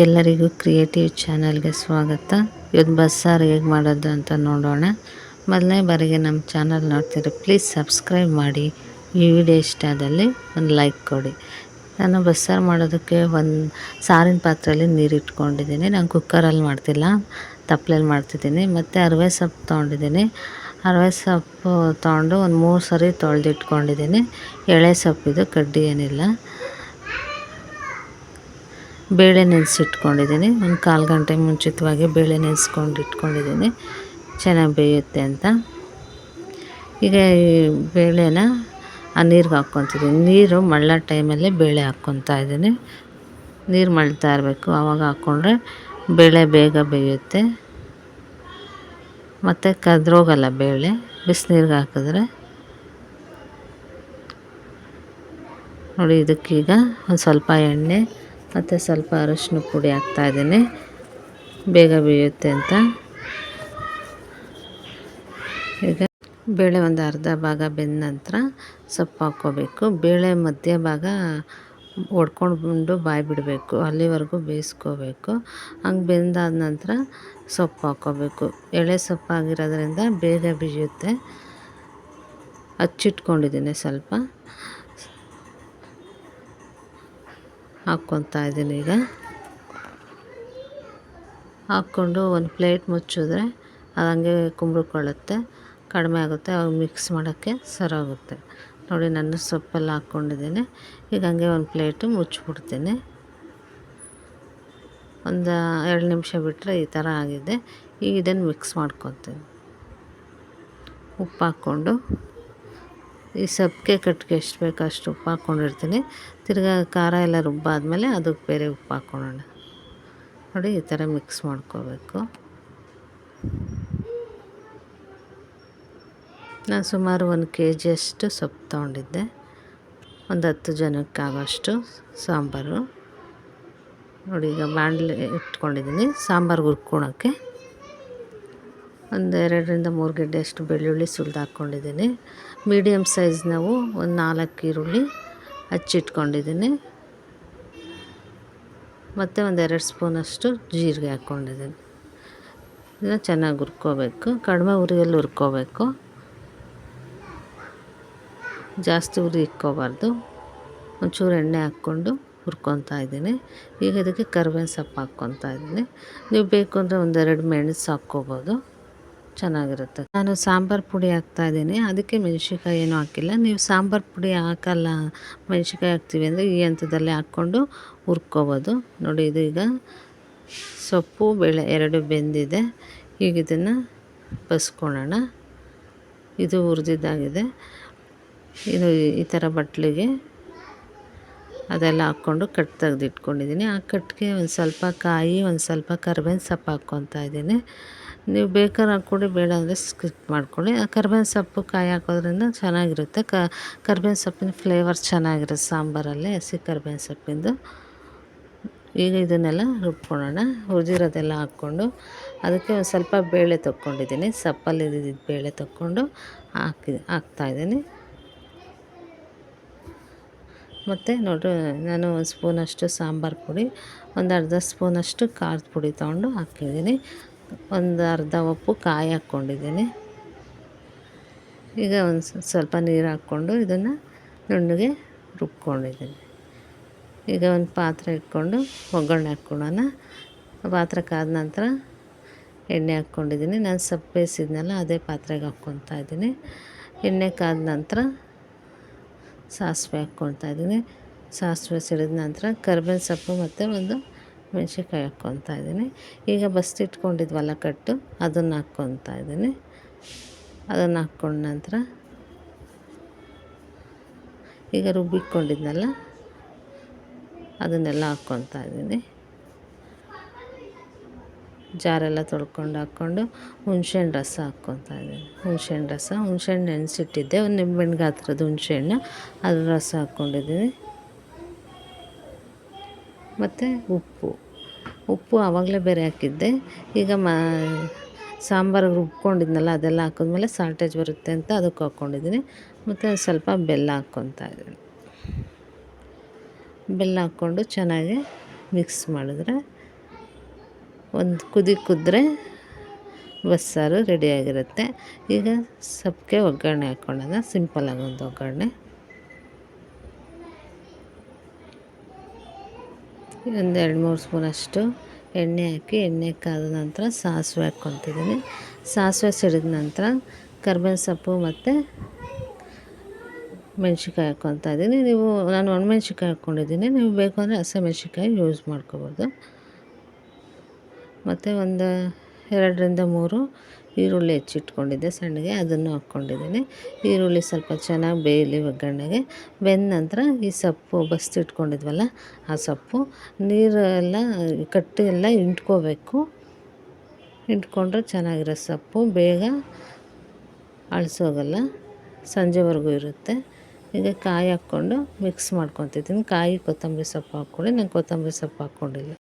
ಎಲ್ಲರಿಗೂ ಕ್ರಿಯೇಟಿವ್ ಚಾನಲ್ಗೆ ಸ್ವಾಗತ. ಇವತ್ತು ಬಸ್ಸಾರು ಹೇಗೆ ಮಾಡೋದು ಅಂತ ನೋಡೋಣ. ಮೊದಲನೇ ಬಾರಿಗೆ ನಮ್ಮ ಚಾನಲ್ ನೋಡ್ತೀರಿ ಪ್ಲೀಸ್ ಸಬ್ಸ್ಕ್ರೈಬ್ ಮಾಡಿ. ಈ ವಿಡಿಯೋ ಇಷ್ಟ ಆದಲ್ಲಿ ಒಂದು ಲೈಕ್ ಕೊಡಿ. ನಾನು ಬಸ್ಸಾರು ಮಾಡೋದಕ್ಕೆ ಒಂದು ಸಾರಿನ ಪಾತ್ರೆಯಲ್ಲಿ ನೀರು ಇಟ್ಕೊಂಡಿದ್ದೀನಿ ನಾನು ಕುಕ್ಕರಲ್ಲಿ ಮಾಡ್ತಿಲ್ಲ ತಪ್ಪಲೆಯಲ್ಲಿ ಮಾಡ್ತಿದ್ದೀನಿ. ಮತ್ತು ಅರವೆ ಸೊಪ್ಪು ತೊಗೊಂಡಿದ್ದೀನಿ. ಅರವೆ ಸೊಪ್ಪು ತೊಗೊಂಡು ಒಂದು ಮೂರು ಸರಿ ತೊಳೆದಿಟ್ಕೊಂಡಿದ್ದೀನಿ. ಎಳೆ ಸೊಪ್ಪಿದು ಕಡ್ಡಿ ಏನಿಲ್ಲ. ಬೇಳೆ ನೆನೆಸಿಟ್ಕೊಂಡಿದ್ದೀನಿ. ಒಂದು ಕಾಲು ಗಂಟೆ ಮುಂಚಿತವಾಗಿ ಬೇಳೆ ನೆನೆಸ್ಕೊಂಡು ಇಟ್ಕೊಂಡಿದ್ದೀನಿ. ಚೆನ್ನಾಗಿ ಬೇಯುತ್ತೆ ಅಂತ. ಈಗ ಈ ಬೇಳೆನ ಆ ನೀರಿಗೆ ಹಾಕ್ಕೊತಿದ್ದೀನಿ. ನೀರು ಮಳ್ಳ ಟೈಮಲ್ಲಿ ಬೇಳೆ ಹಾಕ್ಕೊತಾ ಇದ್ದೀನಿ. ನೀರು ಮಳ್ತಾ ಇರಬೇಕು. ಆವಾಗ ಹಾಕ್ಕೊಂಡ್ರೆ ಬೇಳೆ ಬೇಗ ಬೇಯುತ್ತೆ. ಮತ್ತು ಕದ್ರೋಗಲ್ಲ ಬೇಳೆ. ಬಿಸಿನೀರಿಗೆ ಹಾಕಿದ್ರೆ. ನೋಡಿ, ಇದಕ್ಕೀಗ ಒಂದು ಸ್ವಲ್ಪ ಎಣ್ಣೆ ಮತ್ತು ಸ್ವಲ್ಪ ಅರಶಿನ ಪುಡಿ ಹಾಕ್ತಾಯಿದ್ದೀನಿ ಬೇಗ ಬೇಯುತ್ತೆ ಅಂತ. ಈಗ ಬೇಳೆ ಒಂದು ಅರ್ಧ ಭಾಗ ಬೆಂದ ನಂತರ ಸೊಪ್ಪು ಹಾಕ್ಕೋಬೇಕು. ಬೇಳೆ ಮಧ್ಯ ಭಾಗ ಒಡ್ಕೊಂಡು ಬಾಯಿ ಬಿಡಬೇಕು. ಅಲ್ಲಿವರೆಗೂ ಬೇಯಿಸ್ಕೋಬೇಕು. ಹಂಗೆ ಬೆಂದಾದ ನಂತರ ಸೊಪ್ಪು ಹಾಕ್ಕೋಬೇಕು. ಎಳೆ ಸೊಪ್ಪಾಗಿರೋದ್ರಿಂದ ಬೇಗ ಬೇಯುತ್ತೆ. ಹಚ್ಚಿಟ್ಕೊಂಡಿದ್ದೀನಿ ಸ್ವಲ್ಪ. ಹಾಕ್ಕೊತಾ ಇದ್ದೀನಿ ಈಗ. ಹಾಕ್ಕೊಂಡು ಒಂದು ಪ್ಲೇಟ್ ಮುಚ್ಚಿದ್ರೆ ಅದು ಹಂಗೆ ಕುಂಬ್ಳಕೊಳ್ಳುತ್ತೆ. ಕಡಿಮೆ ಆಗುತ್ತೆ, ಅವಾಗ ಮಿಕ್ಸ್ ಮಾಡೋಕ್ಕೆ ಸರಾಗುತ್ತೆ ನೋಡಿ, ನಾನು ಸೊಪ್ಪೆಲ್ಲ ಹಾಕ್ಕೊಂಡಿದ್ದೀನಿ. ಈಗ ಹಂಗೆ ಒಂದು ಪ್ಲೇಟು ಮುಚ್ಚಿಬಿಡ್ತೀನಿ. ಒಂದು ಎರಡು ನಿಮಿಷ ಬಿಟ್ಟರೆ ಈ ಥರ ಆಗಿದೆ. ಈಗ ಇದನ್ನು ಮಿಕ್ಸ್ ಮಾಡ್ಕೊತೀನಿ. ಉಪ್ಪು ಹಾಕ್ಕೊಂಡು ಈ ಸಬ್ಬಕ್ಕೆ ಕಟ್ಟಿಗೆ ಎಷ್ಟು ಬೇಕು ಅಷ್ಟು ಉಪ್ಪು ಹಾಕ್ಕೊಂಡಿರ್ತೀನಿ. ತಿರ್ಗಾ ಖಾರ ಎಲ್ಲ ರುಬ್ಬಾದ್ಮೇಲೆ ಅದಕ್ಕೆ ಬೇರೆ ಉಪ್ಪು ಹಾಕ್ಕೊಳ್ಳೋಣ. ನೋಡಿ, ಈ ಥರ ಮಿಕ್ಸ್ ಮಾಡ್ಕೋಬೇಕು. ನಾನು ಸುಮಾರು ಒಂದು ಕೆ ಜಿಯಷ್ಟು ಸೊಪ್ಪು ತೊಗೊಂಡಿದ್ದೆ. ಒಂದು ಹತ್ತು ಜನಕ್ಕಾಗೋಷ್ಟು ಸಾಂಬಾರು. ನೋಡಿ, ಈಗ ಬಾಣಲೆ ಇಟ್ಕೊಂಡಿದ್ದೀನಿ. ಸಾಂಬಾರು ಹುರ್ಕೊಳಕ್ಕೆ ಒಂದು ಎರಡರಿಂದ ಮೂರು ಗೆಡ್ಡೆಯಷ್ಟು ಬೆಳ್ಳುಳ್ಳಿ ಸುಲಿದು ಹಾಕ್ಕೊಂಡಿದ್ದೀನಿ. ಮೀಡಿಯಮ್ ಸೈಜ್ ನಾವು ಒಂದು ನಾಲ್ಕು ಈರುಳ್ಳಿ ಹಚ್ಚಿಟ್ಕೊಂಡಿದ್ದೀನಿ. ಮತ್ತು ಒಂದು ಎರಡು ಸ್ಪೂನಷ್ಟು ಜೀರಿಗೆ ಹಾಕ್ಕೊಂಡಿದ್ದೀನಿ. ಇದನ್ನು ಚೆನ್ನಾಗಿ ಹುರ್ಕೋಬೇಕು. ಕಡಿಮೆ ಉರಿಯಲ್ಲಿ ಹುರ್ಕೋಬೇಕು. ಜಾಸ್ತಿ ಉರಿ ಇಕ್ಕೋಬಾರ್ದು ಒಂಚೂರು ಎಣ್ಣೆ ಹಾಕ್ಕೊಂಡು ಹುರ್ಕೊತಾ ಇದ್ದೀನಿ. ಈಗ ಇದಕ್ಕೆ ಕರ್ಬೇವಿನ ಸೊಪ್ಪು ಹಾಕ್ಕೊತಾ ಇದ್ದೀನಿ. ನೀವು ಬೇಕು ಅಂದರೆ ಒಂದೆರಡು ಮೆಣಸು ಹಾಕ್ಕೋಬೋದು. ಚೆನ್ನಾಗಿರುತ್ತೆ. ನಾನು ಸಾಂಬಾರು ಪುಡಿ ಹಾಕ್ತಾ ಇದ್ದೀನಿ. ಅದಕ್ಕೆ ಮೆಣ್ಸಿನ್ಕಾಯಿ ಏನೂ ಹಾಕಿಲ್ಲ. ನೀವು ಸಾಂಬಾರು ಪುಡಿ ಹಾಕಲ್ಲ, ಮೆಣ್ಸಿನ್ಕಾಯಿ ಹಾಕ್ತೀವಿ ಅಂದರೆ ಈ ಹಂತದಲ್ಲೇ ಹಾಕ್ಕೊಂಡು ಹುರ್ಕೋಬೋದು. ನೋಡಿ, ಇದು ಈಗ ಸೊಪ್ಪು, ಬೇಳೆ ಎರಡು ಬೆಂದಿದೆ. ಈಗ ಇದನ್ನು ಬಸ್ಕೊಳ್ಳೋಣ. ಇದು ಹುರಿದಿದ್ದಾಗಿದೆ. ಇದು ಈ ಥರ ಬಟ್ಲಿಗೆ ಅದೆಲ್ಲ ಹಾಕ್ಕೊಂಡು ಕಟ್ ತೆಗೆದಿಟ್ಕೊಂಡಿದ್ದೀನಿ. ಆ ಕಟ್ಗೆ ಒಂದು ಸ್ವಲ್ಪ ಕಾಯಿ, ಒಂದು ಸ್ವಲ್ಪ ಕರ್ಬೇವಿನ ಸೊಪ್ಪು ಹಾಕ್ಕೊತಾ ಇದ್ದೀನಿ. ನೀವು ಬೇಕಾದ್ರೆ ಹಾಕ್ಕೊಡಿ, ಬೇಡ ಅಂದರೆ ಸ್ಕಿಪ್ ಮಾಡ್ಕೊಳ್ಳಿ ಕರ್ಬೇವಿನ ಸೊಪ್ಪು ಕಾಯಿ ಹಾಕೋದ್ರಿಂದ ಚೆನ್ನಾಗಿರುತ್ತೆ. ಕ, ಕರ್ಬೇವಿನ ಸೊಪ್ಪಿನ ಫ್ಲೇವರ್ ಚೆನ್ನಾಗಿರುತ್ತೆ ಸಾಂಬಾರಲ್ಲಿ ಹಸಿ ಕರ್ಬೇವಿನ ಸೊಪ್ಪಿಂದು. ಈಗ ಇದನ್ನೆಲ್ಲ ರುಬ್ಕೊಳ್ಳೋಣ. ಹುರಿದಿರೋದೆಲ್ಲ ಹಾಕ್ಕೊಂಡು ಅದಕ್ಕೆ ಒಂದು ಸ್ವಲ್ಪ ಬೇಳೆ ತೊಗೊಂಡಿದ್ದೀನಿ ಸಪ್ಪಲ್ಲಿ ಬೇಳೆ ತೊಗೊಂಡು ಹಾಕಿ ಹಾಕ್ತಾಯಿದ್ದೀನಿ ಮತ್ತು ನೋಡ್ರಿ, ನಾನು ಒಂದು ಸ್ಪೂನಷ್ಟು ಸಾಂಬಾರು ಪುಡಿ, ಒಂದು ಅರ್ಧ ಸ್ಪೂನಷ್ಟು ಖಾರದ ಪುಡಿ ತೊಗೊಂಡು ಹಾಕಿದ್ದೀನಿ. ಒಂದು ಅರ್ಧ ಉಪ್ಪು ಕಾಯಿ ಹಾಕ್ಕೊಂಡಿದ್ದೀನಿ. ಈಗ ಒಂದು ಸ್ವಲ್ಪ ನೀರು ಹಾಕ್ಕೊಂಡು ಇದನ್ನು ನುಣ್ಣಗೆ ರುಬ್ಕೊಂಡಿದ್ದೀನಿ. ಈಗ ಒಂದು ಪಾತ್ರೆ ಇಟ್ಕೊಂಡು ಒಗ್ಗರಣೆ ಹಾಕ್ಕೊಳ್ಳೋಣ. ಪಾತ್ರೆ ಕಾದ ನಂತರ ಎಣ್ಣೆ ಹಾಕ್ಕೊಂಡಿದ್ದೀನಿ. ನಾನು ಸೊಪ್ಪು ಬೇಯಿಸಿದ್ನಲ್ಲ ಅದೇ ಪಾತ್ರೆಗೆ ಹಾಕ್ಕೊತಾ ಇದ್ದೀನಿ. ಎಣ್ಣೆ ಕಾದ ನಂತರ ಸಾಸಿವೆ ಹಾಕ್ಕೊತಾ ಇದ್ದೀನಿ. ಸಾಸಿವೆ ಸಿಡಿದ ನಂತರ ಕರ್ಬೇವಿನ ಸೊಪ್ಪು ಮತ್ತು ಒಂದು ಮೆಣ್ಸಿನ್ಕಾಯಿ ಹಾಕ್ಕೊತಾ ಇದ್ದೀನಿ. ಈಗ ಬಸ್ತಿಟ್ಕೊಂಡಿದ್ವಲ್ಲ ಕಟ್ಟು, ಅದನ್ನು ಹಾಕ್ಕೊತಾ ಇದ್ದೀನಿ. ಅದನ್ನು ಹಾಕ್ಕೊಂಡ ನಂತರ ಈಗ ರುಬ್ಬಿಕೊಂಡಿದ್ನಲ್ಲ ಅದನ್ನೆಲ್ಲ ಹಾಕ್ಕೊತಾ ಇದ್ದೀನಿ. ಜಾರೆಲ್ಲ ತೊಳ್ಕೊಂಡು ಹಾಕ್ಕೊಂಡು ಹುಣ್ಸೆಹಣ್ಣು ರಸ ಹಾಕ್ಕೊತಾ ಇದ್ದೀನಿ. ಹುಣ್ಸೆಹಣ್ಣು ರಸ, ಹುಣ್ಸೆಹಣ್ಣು ನೆನೆಸಿಟ್ಟಿದ್ದೆ, ಒಂದು ನಿಂಬೆಹಣ್ಣು ಗಾತ್ರದ ಹುಣ್ಸೆಹಣ್ಣು, ಅದ್ರ ರಸ ಹಾಕ್ಕೊಂಡಿದ್ದೀನಿ. ಮತ್ತು ಉಪ್ಪು. ಉಪ್ಪು ಆವಾಗಲೇ ಬೇರೆ ಹಾಕಿದ್ದೆ. ಈಗ ಮ, ಸಾಂಬಾರು ರುಬ್ಕೊಂಡಿದ್ನಲ್ಲ ಅದೆಲ್ಲ ಹಾಕಿದ್ಮೇಲೆ ಸಾಲ್ಟೇಜ್ ಬರುತ್ತೆ ಅಂತ ಅದಕ್ಕೆ ಹಾಕ್ಕೊಂಡಿದ್ದೀನಿ ಮತ್ತು ಸ್ವಲ್ಪ ಬೆಲ್ಲ ಹಾಕ್ಕೊತಾ ಇದ್ದೀನಿ. ಬೆಲ್ಲ ಹಾಕ್ಕೊಂಡು ಚೆನ್ನಾಗಿ ಮಿಕ್ಸ್ ಮಾಡಿದ್ರೆ ಒಂದು ಕುದಿ ಕುದ್ರೆ ಬಸ್ಸಾರು ರೆಡಿಯಾಗಿರುತ್ತೆ ಈಗ ಸೊಪ್ಪಿಗೆ ಒಗ್ಗರಣೆ ಹಾಕ್ಕೊಳ್ಳೋಣ ಸಿಂಪಲಾಗಿ ಒಂದು ಒಗ್ಗರಣೆ. ಒಂದು ಎರಡು ಮೂರು ಸ್ಪೂನಷ್ಟು ಎಣ್ಣೆ ಹಾಕಿ, ಎಣ್ಣೆ ಕಾದ ನಂತರ ಸಾಸಿವೆ ಹಾಕ್ಕೊತಿದ್ದೀನಿ ಸಾಸಿವೆ ಸಿಡಿದ ನಂತರ ಕರ್ಬೇವಿನ ಸೊಪ್ಪು ಮತ್ತು ಮೆಣ್ಸಿನ್ಕಾಯಿ ಹಾಕ್ಕೊತಾ ಇದ್ದೀನಿ. ನೀವು, ನಾನು ಒಣಮೆಣ್ಸಿನ್ಕಾಯಿ ಹಾಕ್ಕೊಂಡಿದ್ದೀನಿ. ನೀವು ಬೇಕು ಅಂದರೆ ಹಸಿಮೆಣ್ಸಿನ್ಕಾಯಿ ಯೂಸ್ ಮಾಡ್ಕೋಬೋದು. ಮತ್ತು ಒಂದು ಎರಡರಿಂದ ಮೂರು ಈರುಳ್ಳಿ ಹೆಚ್ಚಿಟ್ಕೊಂಡಿದ್ದೆ, ಸಣ್ಣಗೆ ಅದನ್ನು ಹಾಕ್ಕೊಂಡಿದ್ದೀನಿ. ಈರುಳ್ಳಿ ಸ್ವಲ್ಪ ಚೆನ್ನಾಗಿ ಬೇಯಲಿ ಒಗ್ಗರಣೆಗೆ. ಬೆಂದ ನಂತರ ಈ ಸೊಪ್ಪು ಬಸ್ತಿಟ್ಕೊಂಡಿದ್ವಲ್ಲ ಆ ಸೊಪ್ಪು ನೀರೆಲ್ಲ, ಕಟ್ಟಿ ಎಲ್ಲ ಇಂಟ್ಕೋಬೇಕು ಹಿಂಡ್ಕೊಂಡ್ರೆ ಚೆನ್ನಾಗಿರೋ ಸೊಪ್ಪು, ಬೇಗ ಅಳಿಸೋಗಲ್ಲ, ಸಂಜೆವರೆಗೂ ಇರುತ್ತೆ. ಈಗ ಕಾಯಿ ಹಾಕ್ಕೊಂಡು ಮಿಕ್ಸ್ ಮಾಡ್ಕೊತಿದ್ದೀನಿ. ಕಾಯಿ ಕೊತ್ತಂಬರಿ ಸೊಪ್ಪು ಹಾಕ್ಕೊಳ್ಳಿ. ನಾನು ಕೊತ್ತಂಬರಿ ಸೊಪ್ಪು ಹಾಕ್ಕೊಂಡಿಲ್ಲ.